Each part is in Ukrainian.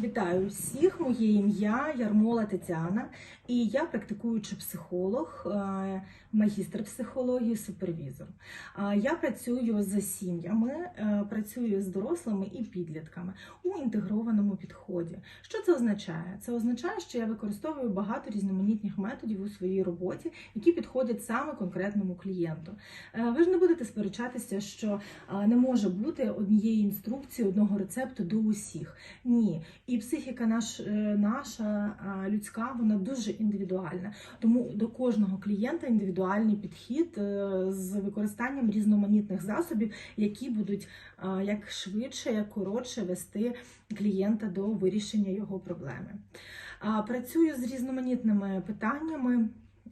Вітаю всіх! Моє ім'я Ярмола Тетяна, і я практикуючий психолог, е, магістр психології, супервізор. Я працюю з сім'ями, е, працюю з дорослими і підлітками у інтегрованому підході. Що це означає? Це означає, що я використовую багато різноманітних методів у своїй роботі, які підходять саме конкретному клієнту. Е, Ви ж не будете сперечатися, що не може бути однієї інструкції, одного рецепту до усіх. Ні. І психіка наш, е, наша людська, вона дуже індивідуальна. Тому до кожного клієнта індивідуальний підхід е, з використанням різноманітних засобів, які будуть як швидше, як коротше вести клієнта до вирішення його проблеми. Працюю з різноманітними питаннями.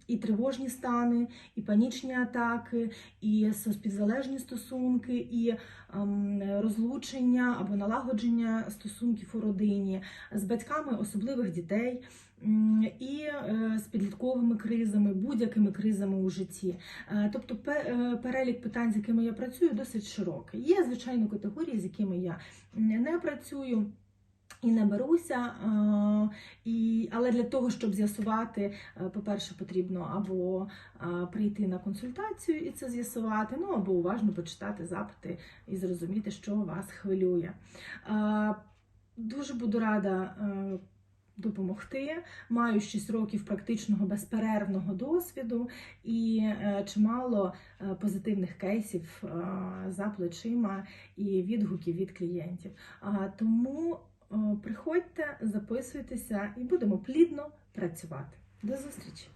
І тривожні стани, і панічні атаки, і співзалежні стосунки, і ем, розлучення або налагодження стосунків у родині з батьками особливих дітей. І е, з підлітковими кризами, будь-якими кризами у житті. Е, Тобто е, перелік питань, з якими я працюю, досить широкий. Є, звичайно, категорії, з якими я не працюю. І не беруся, і, але для того, щоб з'ясувати, е, по-перше, потрібно або прийти на консультацію і це з'ясувати, ну або уважно почитати запити і зрозуміти, що вас хвилює. Дуже буду рада. е, Допомогти, маю 6 років практичного безперервного досвіду і е, чимало позитивних кейсів за плечима і відгуків від клієнтів. Тому приходьте, записуйтеся і будемо плідно працювати. До зустрічі!